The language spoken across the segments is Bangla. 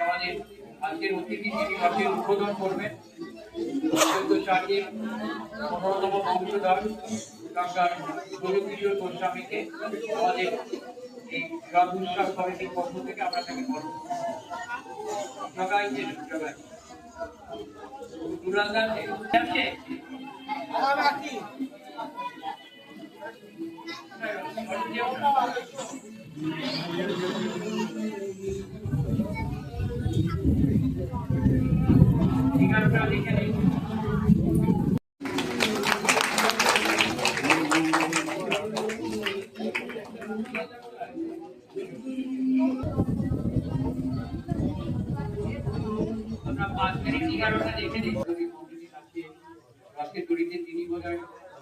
আমাদের আজকের অতিথি যিনি রথের উদ্বোধন করবেন চারের পনেরোতম বংশধর ডক্টর গুরুকিশোর গোস্বামীকে আমাদের এই রথ উৎসব পক্ষ থেকে আমরা তাকে বলব জগাই জগাই আমরা পাঁচ মিনিট এগারোটা দেখে নিই আজকে দড়িতে তিনি বোধহয়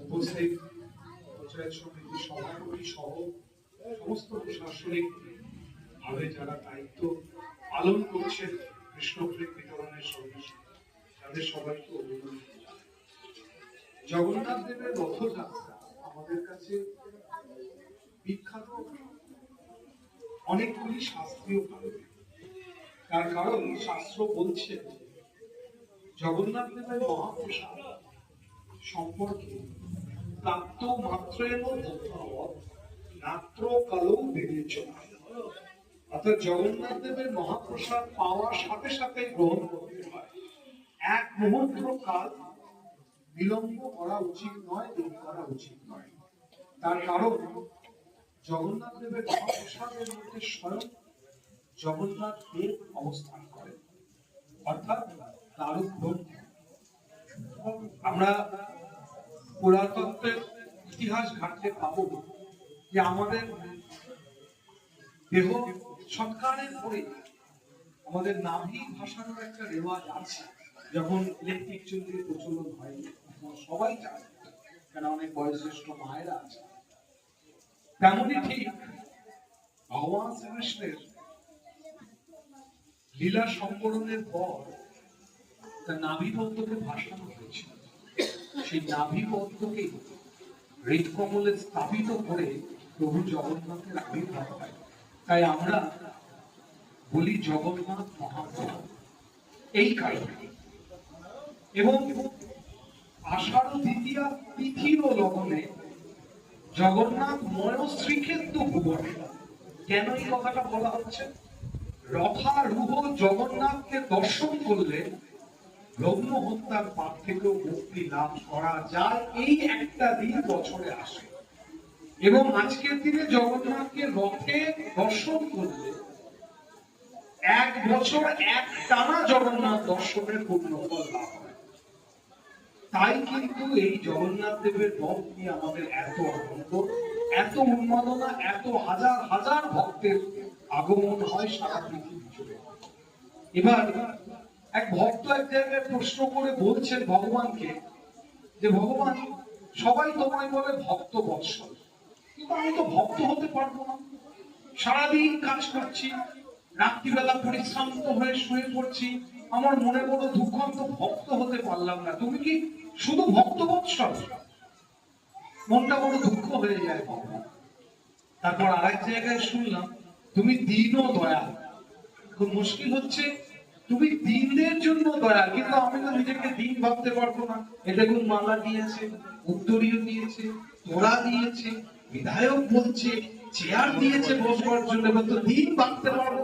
উপস্থিত, পঞ্চায়েত সমিতির সভাপতি সহ সমস্ত প্রশাসনিক ভাবে যারা দায়িত্ব পালন করছেন কৃষ্ণপ্রেম বিতরণের সঙ্গে তাদের সবাইকে অভিনন্দন জগন্নাথ দেবের রথযাত্রা আমাদের কাছে বিখ্যাত। অনেকগুলি শাস্ত্রীয় কারণ। তার কারণ শাস্ত্র বলছে, জগন্নাথ দেবের মহাপ্রসাদ সম্পর্কে। প্রাপ্ত মাত্রের নাত্র কালো বেরিয়েছ অর্থাৎ জগন্নাথ দেবের মহাপ্রসাদ পাওয়ার সাথে সাথে গ্রহণ করতে হয়। এক মুহূর্ত কাল বিলম্ব করা উচিত নয়, দেরি করা উচিত নয়। তার কারণ, জগন্নাথ দেবের মহাপ্রসাদের মধ্যে স্বয়ং জগন্নাথ দেব অবস্থান করেন। অর্থাৎ তার আমরা পুরাতত্ত্বের ইতিহাস ঘাটতে পাবো যে আমাদের দেহ সৎকারের পরে আমাদের নাভি ভাসানোর একটা রেওয়াজ আছে, যখন ইলেকট্রিক চুল্লির প্রচলন হয়, তখন সবাই জানে, কেন অনেক বয়োজ্যেষ্ঠ মায়েরা আছে। তেমনই ঠিক ভগবান শ্রীকৃষ্ণের লীলা সম্পূর্ণের পর তার নাভিপদ্মকে ভাসানো হয়েছিল। সেই নাভিপদ্মকে হৃদকমলে স্থাপিত করে প্রভু জগন্নাথের আবির্ভাব হয়। তাই আমরা বলি জগন্নাথ মহাপ্রভু। এই কারণে। এবং আষাঢ় দ্বিতীয়া তিথির লগনে জগন্নাথ ময় শ্রীক্ষেত্র ভুবন। কেন এই কথাটা বলা হচ্ছে? রথারূহ জগন্নাথকে দর্শন করলে হত্যার পাপ থেকেও মুক্তি লাভ করা যায় এই একটা দিন বছরে আসে। এবং আজকের দিনে জগন্নাথকে রথে দর্শন করলে, এক বছর এক টানা জগন্নাথ দর্শনের লাভ তাই কিন্তু এই জগন্নাথ দেবের রথ নিয়ে আমাদের এত আনন্দ, এত উন্মাদনা, এত হাজার হাজার ভক্তের আগমন হয় সারা পৃথিবী জুড়ে। এবার এক ভক্ত এক জায়গায় প্রশ্ন করে বলছেন ভগবানকে যে, ভগবান, সবাই তোমায় বলে ভক্ত বৎসল। কিন্তু আমি তো ভক্ত হতে পারব না। সারাদিন কাজ করছি, রাত্রিবেলা পরিশ্রান্ত হয়ে শুয়ে পড়ছি। আমার মনে বড় দুঃখ তো ভক্ত হতে পারলাম না। তুমি কি শুধু ভক্ত বৎসল? মনটা বড় দুঃখ হয়ে যায় ভগবান। তারপর আরেক জায়গায় শুনলাম, তুমি দিন ও দয়া খুব মুশকিল হচ্ছে তুমি দিনদের জন্য দয়া, কিন্তু আমি তো নিজেকে দিন ভাবতে পারব না। এটা কোন মালা দিয়েছে, উত্তরীয় দিয়েছে তোরা দিয়েছে, বিধায়ক বলছে চেয়ার দিয়েছে বসবার জন্য তো দিন ভাবতে পারব